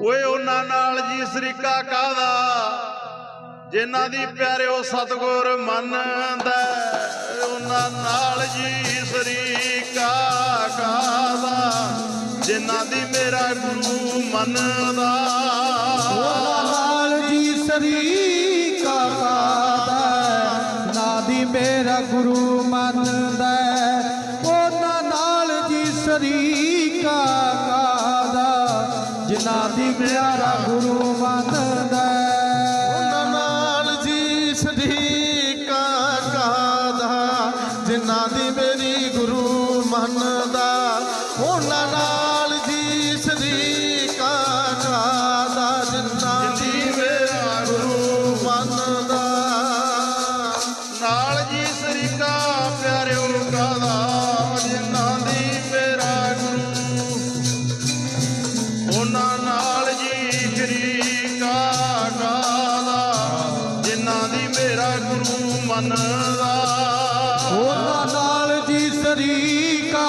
ਓਏ ਉਹਨਾਂ ਨਾਲ ਜੀ ਸਰੀਕਾ ਕਾਦਾ ਜਿਨ੍ਹਾਂ ਦੀ ਪਿਆਰਿਓ ਸਤਗੁਰ ਮੰਨਦਾ ਉਹਨਾਂ ਨਾਲ ਜੀ ਸਰੀਕਾ ਕਾਦਾ ਜਿਨ੍ਹਾਂ ਦੀ ਮੇਰਾ ਗੁਰੂ ਮੰਨਦਾ। ਉਹਨਾਂ ਨਾਲ ਜੀ ਸਰੀਕਾ ਕਾਦਾ ਨਾਦੀ ਮੇਰਾ ਗੁਰੂ ਮੰਨਦਾ ਉਹਨਾਂ ਨਾਲ ਜੀ ਸਰੀਕਾ ਜਿਨ੍ਹਾਂ ਦੀ ਪਿਆਰਾ ਗੁਰੂ ਮੰਨਦਾ ਉਹਨਾਂ ਨਾਲ ਜੀ ਸਦੀਕਾ ਕਾਦਾ, ਜਿਨ੍ਹਾਂ ਦੀ ਮੇਰੀ ਗੁਰੂ ਮੰਨਦਾ, ਉਹਨਾਂ ਨਾਲ ਮੇਰਾ ਗੁਰੂ ਮੰਨਦਾ। ਉਹਨਾਂ ਨਾਲ ਜੀ ਸਰੀਕਾ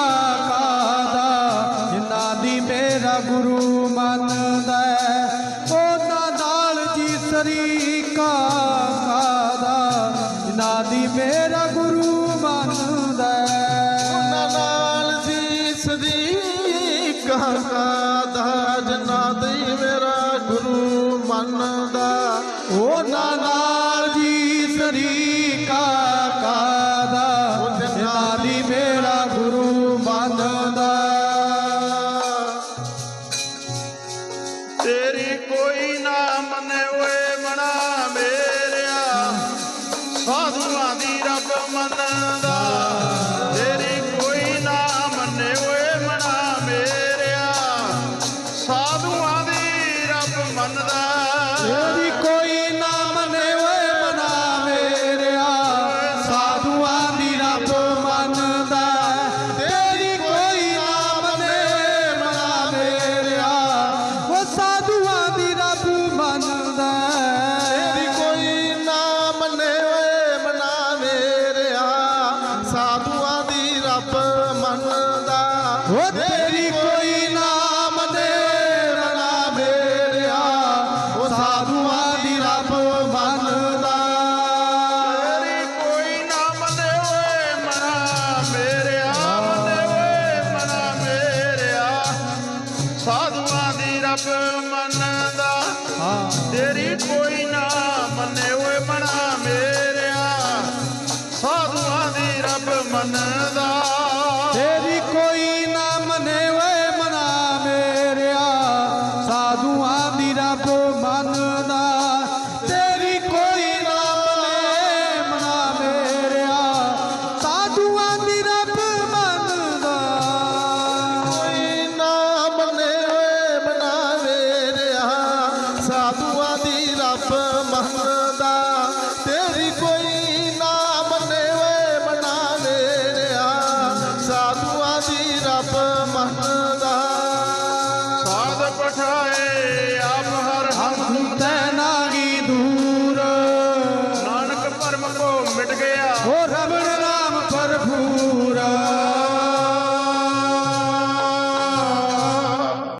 ਕਾਦਾ ਜਿਨ੍ਹਾਂ ਦੀ ਮੇਰਾ ਗੁਰੂ ਮੰਨਦਾ ਉਹਨਾਂ ਨਾਲ ਜੀ ਸਰੀਕਾ ਕਾਦਾ ਜਿਨ੍ਹਾਂ ਦੀ ਮੇਰਾ ਗੁਰੂ ਮੰਨਦਾ ਉਹਨਾਂ ਨਾਲ ਜੀ ਸਦੀਕਾ ਕਾਦਾ ਜਿਨ੍ਹਾਂ ਦੀ ਮੇਰਾ ਗੁਰੂ ਮੰਨਦਾ। ਉਹਨਾਂ ਨਾਲ ਜੀ ਸਰੀਕਾ ਕਾਦਾ ਜਿਨ੍ਹਾਂ ਦੀ ਮੇਰਾ ਗੁਰੂ ਮੰਨਦਾ ਤੇਰੀ ਕੋਈ ਨਾ ਮੰਨੇ ਓਏ ਮਣਾ ਮੇਰਿਆ। ਸਾਧੂਆਂ ਦੀ ਰੱਬ ਮੰਨਦਾ। ਤੇਰੀ ਕੋਈ ਨਾ ਮੰਨੇ ਓਏ ਮਣਾ ਮੇਰਿਆ। ਸਾਧੂਆਂ ਦੀ ਰੱਬ ਮੰਨਦਾ। ਮੰਨੇ ਓਏ ਮਨਾ ਮੇਰਿਆ ਸਾਧੂਆਂ ਦੀ ਰੱਬ ਮੰਨਦਾ। ਉਹ ਤੇਰੀ ਕੋਈ ਨਾ ਮੰਨੇ ਮਨਾ ਮੇਰਿਆ ਉਹ ਸਾਧੂਆਂ ਦੀ ਰੱਬ ਮੰਨਦਾ। ਤੇਰੀ ਕੋਈ ਨਾ ਮੰਨੇ ਓਏ ਮੇਰਿਆ ਮੰਨੇ ਓਏ ਮੇਰਿਆ ਸਾਧੂਆਂ ਦੀ ਰੱਬ ਮੰਨਦਾ। ਹਾਂ। ਤੇਰੀ ਕੋਈ ਮੰਨਦਾ ਤੇਰੀ ਕੋਈ ਨਾ ਮਨੇ ਓਏ ਮਨਾ ਮੇਰਿਆ। ਸਾਧੂਆਂ ਦੀ ਰੱਬ ਮੰਨਦਾ। ਤੇਰੀ ਕੋਈ ਨਾ ਮਨੇ ਮਨਾ ਮੇਰਿਆ। ਸਾਧੂਆਂ ਦੀ ਰੱਬ ਮੰਨਦਾ। ਕੋਈ ਨਾ ਮੰਨੇ ਓਏ ਮਨਾ ਮੇਰਿਆ। ਸਾਧੂਆਂ ਦੀ ਰੱਬ ਮੰਨਦਾ। ਸਾਧੂਆਂ ਦੀ। ਸਾਧ ਪਠਾਏ